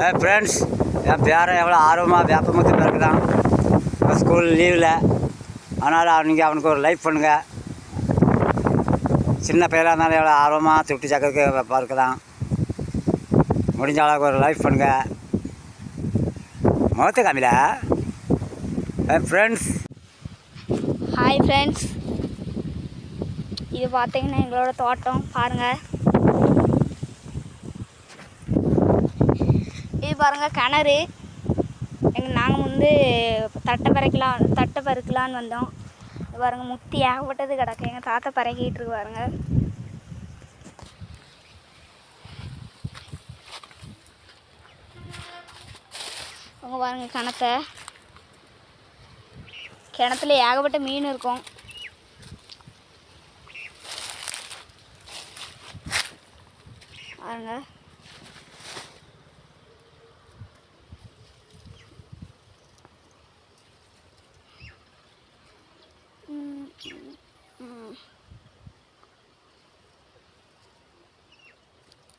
Friends என் பேரன் எவ்வளோ ஆர்வமாக வேப்பமுத்து பிறகுதான் இப்போ ஸ்கூல் லீவில் அதனால் நீங்கள் அவனுக்கு ஒரு லைஃப் பண்ணுங்கள் சின்ன பையலாக இருந்தாலும் எவ்வளோ ஆர்வமாக சுட்டி சக்கருக்கு பறக்குதான் முடிஞ்ச அளவுக்கு ஒரு லைஃப் பண்ணுங்கள் முகத்து காமில ஃப்ரெண்ட்ஸ் ஹாய் ஃப்ரெண்ட்ஸ் இது பார்த்தீங்கன்னா எங்களோட தோட்டம். பாருங்கள் பாருங்கள் கிணறு. எங்கள் நாங்கள் வந்து தட்டை பறைக்கலாம் தட்டை பறக்கலான்னு வந்தோம். பாருங்கள் முத்தி ஏகப்பட்டது கிடக்கு. எங்கள் தாத்தா பறக்கிட்டு இருக்கு பாருங்க. அவங்க பாருங்க கிணத்தை. கிணத்துல ஏகப்பட்ட மீன் இருக்கும். பாருங்க.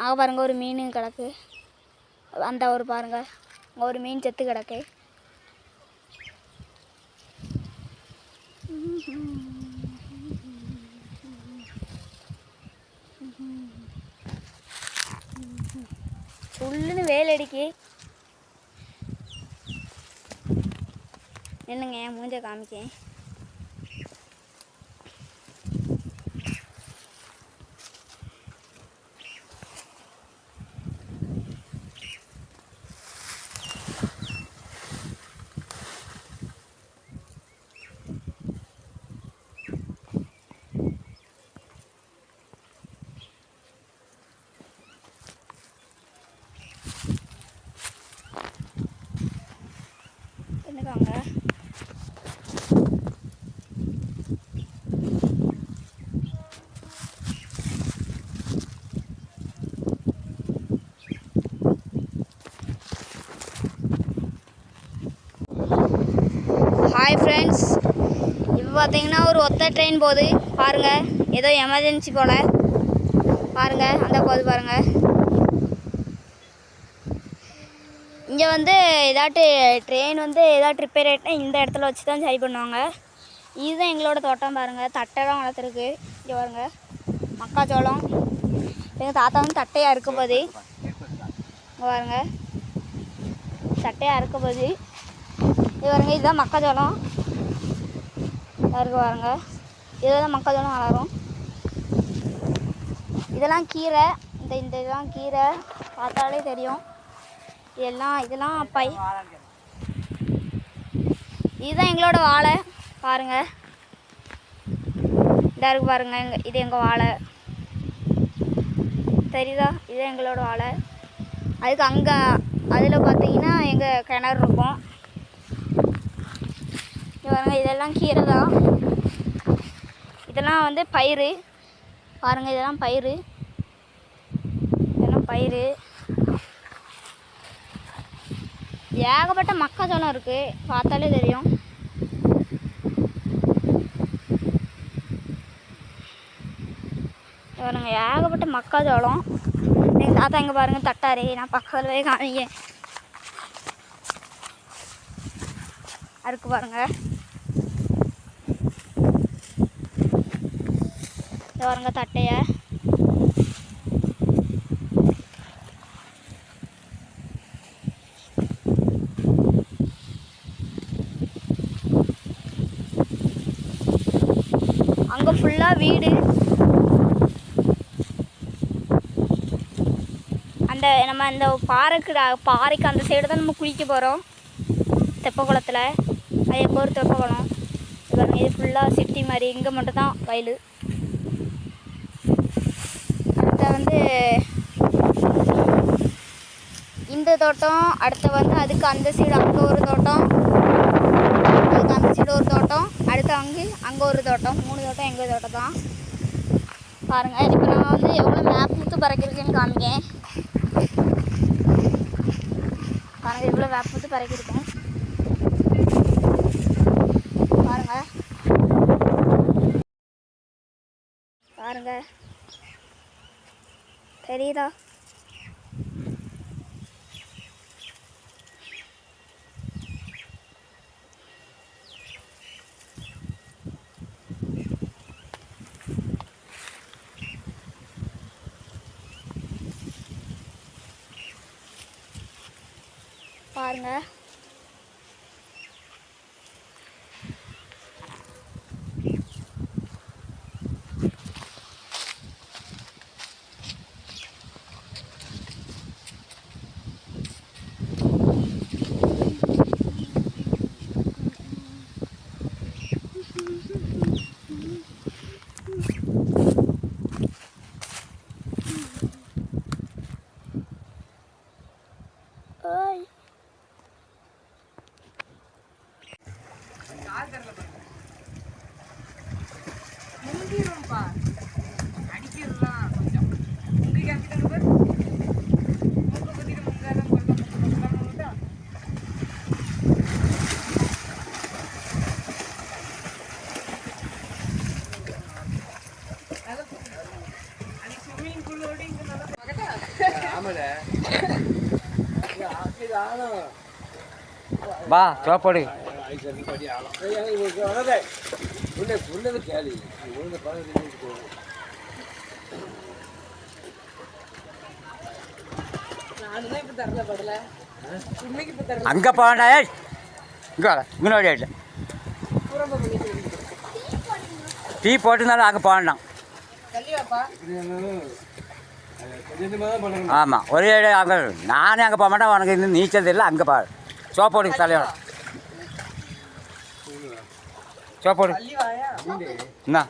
அங்கே பாருங்க ஒரு மீன் கிடக்கு. அந்த ஒரு பாருங்க அங்கே ஒரு மீன் செத்து கிடக்கு. சுள்ளுன்னு வேல் அடிக்கி. என்னங்க என் மூஞ்ச காமிக்கேன். என்னக்காங்க ஹாய் ஃப்ரெண்ட்ஸ் இப்போ பார்த்தீங்கன்னா ஒரு ஒத்த ட்ரெயின் போகுது. பாருங்கள் ஏதோ எமர்ஜென்சி போல். பாருங்கள் அந்த போகுது பாருங்கள் இங்கே வந்து ஏதாட்டு ட்ரெயின் வந்து ஏதாட்டு ரிப்பேர் ஆகிட்டுனா இந்த இடத்துல வச்சு தான் சரி பண்ணுவாங்க. இதுதான் எங்களோட தோட்டம் பாருங்கள் தட்டைலாம் வளர்த்துருக்கு. இங்கே பாருங்க. மக்காச்சோளம். எங்கள் தாத்தா வந்து தட்டையாக இருக்க போது இங்கே பாருங்க. தட்டையாக இருக்க போது இது பாருங்க. இதுதான் மக்காச்சோளம். இருக்கு பாருங்க. இதுதான் மக்காச்சோளம் வளரும். இதெல்லாம் கீரை. இந்த இந்த இதெல்லாம் கீரை. பார்த்தாலே தெரியும். இதெல்லாம் இதெல்லாம் பை இதுதான் எங்களோட வாழை. பாருங்க. இதாக இருக்கு பாருங்க இது எங்கள் வாழை. தெரியுதா? இது எங்களோட வாழை. அதுக்கு அங்கே அதில் பார்த்தீங்கன்னா எங்கள் கிணறு இருக்கும். இங்க பாருங்க இதெல்லாம் கீரை தான். இதெல்லாம் வந்து பயிர் பாருங்கள் இதெல்லாம் பயிர் இதெல்லாம் பயிர் ஏகப்பட்ட மக்காச்சோளம் இருக்கு. பார்த்தாலே தெரியும். பாருங்க ஏகப்பட்ட மக்காச்சோளம் எங்கள் தாத்தா இங்கே பாருங்க தட்டாரு. நான் பக்கத்தில் போய் காமிங்க. அறுக்கு பாருங்க. பாருங்க தட்டையை. அங்கே ஃபுல்லாக வீடு. அந்த நம்ம அந்த பாறைக்கு பாறைக்கு அந்த சைடு தான் நம்ம குளிக்க போகிறோம் தெப்ப குளத்தில் அது எப்போ ஒரு தெப்ப குளம் இது ஃபுல்லாக சிட்டி மாதிரி இங்கே மட்டும்தான் வயல். அடுத்த வந்து இந்த தோட்டம் அடுத்து வந்து அதுக்கு அந்த சைடு அங்கே ஒரு தோட்டம் அதுக்கு அந்த சைடு ஒரு தோட்டம் அடுத்து அங்கே அங்கே ஒரு தோட்டம் மூணு தோட்டம் எங்கள் தோட்டம் தான். பாருங்கள் இப்போ நான் வந்து எவ்வளோ மேப் முத்து பறக்கிருக்கேன்னு காமிக்கேன் பாருங்கள் எவ்வளோ வேப்ப முத்து பறக்கிருக்கேன் பாருங்கள் பாருங்கள் தெரியுதா? பாருங்க. முந்திரும்ப்பா அடிக்கிறலாம் கொஞ்சம். முந்தி காமிக்கிட்டு பாரு மூக்க குத்திட்டு முங்காதான் பிறக்க முக்காம ஸ்விம்மிங் பூலோட இங்க நல்லா வா சோப்போடு நானுதான் இப்ப தரல பதில ஸ்விம்மிங் இப்ப தரல அங்கே போகண்டா இங்கே ஓடியாட்டு டீ போட்டிருந்தாலும் அங்கே போக வேண்டாம் தள்ளி வாப்பா ஆமாம் ஒரே அங்கே நானே அங்கே போக மாட்டேன். உனக்கு இன்னும் நீச்சல் தெரியல அங்கே பா சோப்போடு தலையோட ચોપડ ના.